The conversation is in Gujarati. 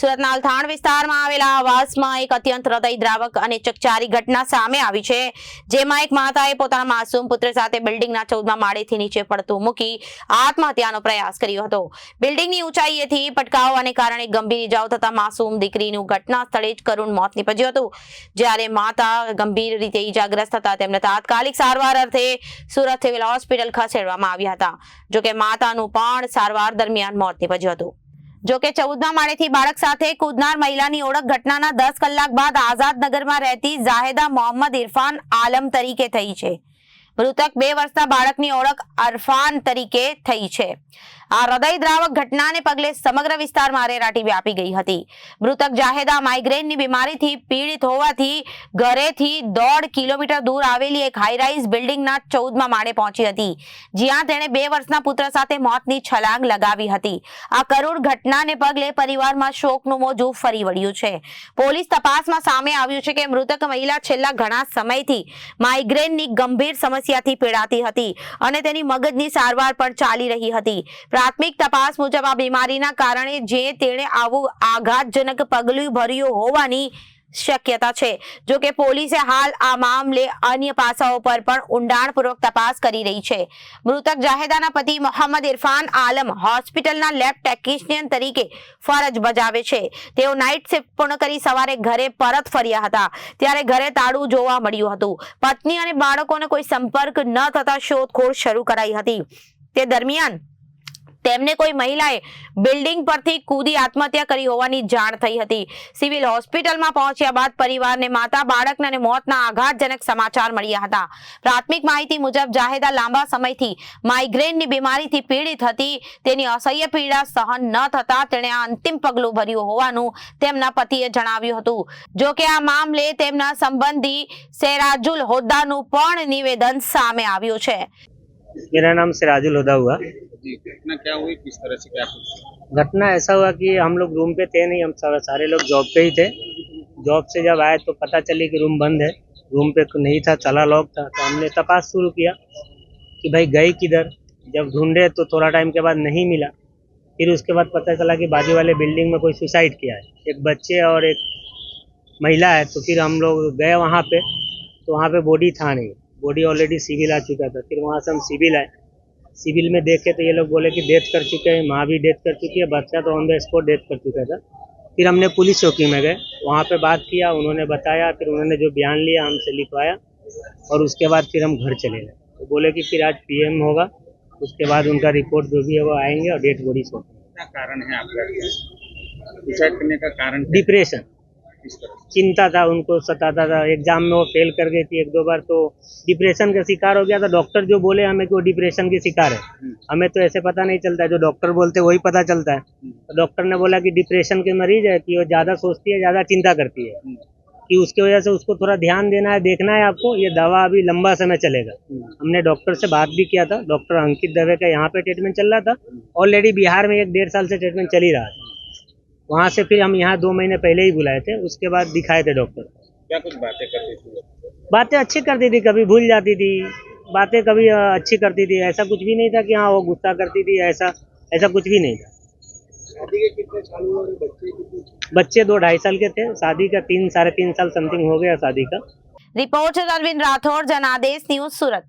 સુરતના અલથાણ વિસ્તારમાં આવેલા આવાસમાં એક અત્યંત હૃદયદ્રાવક અને ચકચારી ઘટના સામે આવી છે, જેમાં એક માતાએ પોતાના માસૂમ પુત્ર સાથે બિલ્ડિંગના ચૌદમા માળેથી નીચે પડતું મૂકી આત્મહત્યાનો પ્રયાસ કર્યો હતો. બિલ્ડિંગની ઊંચાઈએથી પટકાવવાને કારણે ગંભીર ઇજાઓ થતા માસૂમ દીકરીનું ઘટના સ્થળે જ કરુણ મોત નીપજ્યું હતું. જ્યારે માતા ગંભીર રીતે ઇજાગ્રસ્ત હતા તેમને તાત્કાલિક સારવાર અર્થે સુરત સિવિલ હોસ્પિટલ ખસેડવામાં આવ્યા હતા, જોકે માતાનું પણ સારવાર દરમિયાન મોત નીપજ્યું હતું. જોકે ચૌદમા માળેથી બાળક સાથે કૂદનાર મહિલાની ઓળખ ઘટનાના દસ કલાક બાદ આઝાદ નગરમાં રહેતી જાહેદા મોહમ્મદ ઇરફાન આલમ તરીકે થઈ છે. મૃતક બે વર્ષના બાળકની ઓળખ અરફાન તરીકે થઈ છે. આ હૃદયદ્રાવક ઘટનાને પગલે સમગ્ર વિસ્તારમાં અરેરાટી વ્યાપી ગઈ હતી. મૃતક જાહેદા માઇગ્રેનની બીમારીથી પીડિત હોવાથી ઘરેથી દોઢ કિલોમીટર દૂર આવેલી એક હાઈરાઇઝ બિલ્ડિંગના ચૌદમાં માળે પહોંચી હતી. જ્યાં તેણે બે વર્ષના પુત્ર સાથે મોતની છલાંગ લગાવી હતી. આ કરુણ ઘટનાને પગલે પરિવારમાં શોકનું મોજું ફરી વળ્યું છે. પોલીસ તપાસમાં સામે આવ્યું છે કે મૃતક મહિલા છેલ્લા ઘણા સમયથી માઇગ્રેનની ગંભીર સમસ્યાથી પીડાતી હતી અને તેની મગજની સારવાર પણ ચાલી રહી હતી. પ્રાથમિક તપાસ મુજબ આ બીમારીના કારણે જે તેણે આવું આઘાતજનક પગલું ભર્યું હોવાની શક્યતા છે. જો કે પોલીસે હાલ આ મામલે અન્ય પાસાઓ પર પણ ઊંડાણપૂર્વક તપાસ કરી રહી છે. મૃતક જાહેદાના પતિ મોહમ્મદ ઇરફાન આલમ હોસ્પિટલના લેબ ટેકનિશિયન તરીકે ફરજ બજાવે છે. તેઓ નાઇટ શિફ્ટ પૂર્ણ કરી સવારે ઘરે પરત ફર્યા હતા. ત્યારે ઘરે તાળું જોવા મળ્યું હતું. પત્ની અને બાળકોને કોઈ સંપર્ક ન થતા શોધખોળ શરૂ કરાઈ હતી. તે દરમિયાન તેમને કોઈ મહિલાએ બિલ્ડિંગ પરથી કૂદી આત્મહત્યા કરી હોવાની જાણ થઈ હતી. સિવિલ હોસ્પિટલમાં પહોંચ્યા બાદ પરિવારને માતા, બાળકને અને મોતના આઘાતજનક સમાચાર મળ્યા હતા. પ્રાથમિક માહિતી મુજબ જાહેદા લાંબા સમયથી માઇગ્રેનની બીમારીથી પીડિત હતી. તેની અસહ્ય પીડા સહન ન થતા તેણે આ અંતિમ પગલું ભર્યું હોવાનું તેમના પતિએ જણાવ્યું હતું. જો કે આ મામલે તેમના સંબંધી સેરાજુલ હોદ્દાનું પણ નિવેદન સામે આવ્યું છે. मेरा नाम सिराजुल हुदा हुआ। घटना क्या हुई? किस तरह से क्या कुछ घटना ऐसा हुआ कि हम लोग रूम पे थे नहीं हम सारे सारे लोग जॉब पे ही थे। जॉब से जब आए तो पता चली कि रूम बंद है। रूम पे नहीं था चला लॉक था। तो हमने तपास शुरू किया कि भाई गई किधर? जब ढूंढे तो थोड़ा टाइम के बाद नहीं मिला। फिर उसके बाद पता चला कि बाजू वाले बिल्डिंग में कोई सुसाइड किया है। एक बच्चे और एक महिला है तो फिर हम लोग गए वहाँ पे। तो वहाँ पे बॉडी था नहीं। बॉडी ऑलरेडी सिविल आ चुका था। फिर वहाँ से हम सिविल आए। सिविल में देखे तो ये लोग बोले कि डेथ कर चुके हैं माँ भी डेथ कर चुकी है बच्चा तो ऑन द स्पॉट डेथ कर चुका था। फिर हमने पुलिस चौकी में गए। वहाँ पे बात किया उन्होंने बताया फिर उन्होंने जो बयान लिया हमसे लिखवाया और उसके बाद फिर हम घर चले गए। तो बोले कि फिर आज पीएम होगा उसके बाद उनका रिपोर्ट जो भी है वो आएँगे और डेथ बॉडी सौंपेंगे कारण है आपका? सुसाइड करने का कारण डिप्रेशन? चिंता था उनको सताता था। एग्ज़ाम में वो फेल कर गई थी एक दो बार तो डिप्रेशन का शिकार हो गया था। डॉक्टर जो बोले हमें कि वो डिप्रेशन की शिकार है। हम्म, हमें तो ऐसे पता नहीं चलता है। जो डॉक्टर बोलते वही पता चलता है। हम्म, तो डॉक्टर ने बोला कि डिप्रेशन के मरीज़ है कि वो ज़्यादा सोचती है ज़्यादा चिंता करती है। हम्म, कि उसकी वजह से उसको थोड़ा ध्यान देना है देखना है आपको ये दवा अभी लंबा समय चलेगा। हमने डॉक्टर से बात भी किया था। डॉक्टर अंकित दवे का यहाँ पे ट्रीटमेंट चल रहा था। ऑलरेडी बिहार में एक डेढ़ साल से ट्रीटमेंट चल ही रहा था वहाँ से फिर हम यहाँ दो महीने पहले ही बुलाए थे उसके बाद दिखाए थे डॉक्टर क्या कुछ बातें करती थी बातें अच्छी करती थी कभी भूल जाती थी बातें कभी अच्छी करती थी। ऐसा कुछ भी नहीं था कि हाँ वो गुस्सा करती थी ऐसा ऐसा कुछ भी नहीं था। बच्चे, दो ढाई साल के थे शादी का तीन साढ़े तीन साल समथिंग हो गया शादी का। रिपोर्टर अरविंद राठौर जनादेश न्यूज़ सूरत।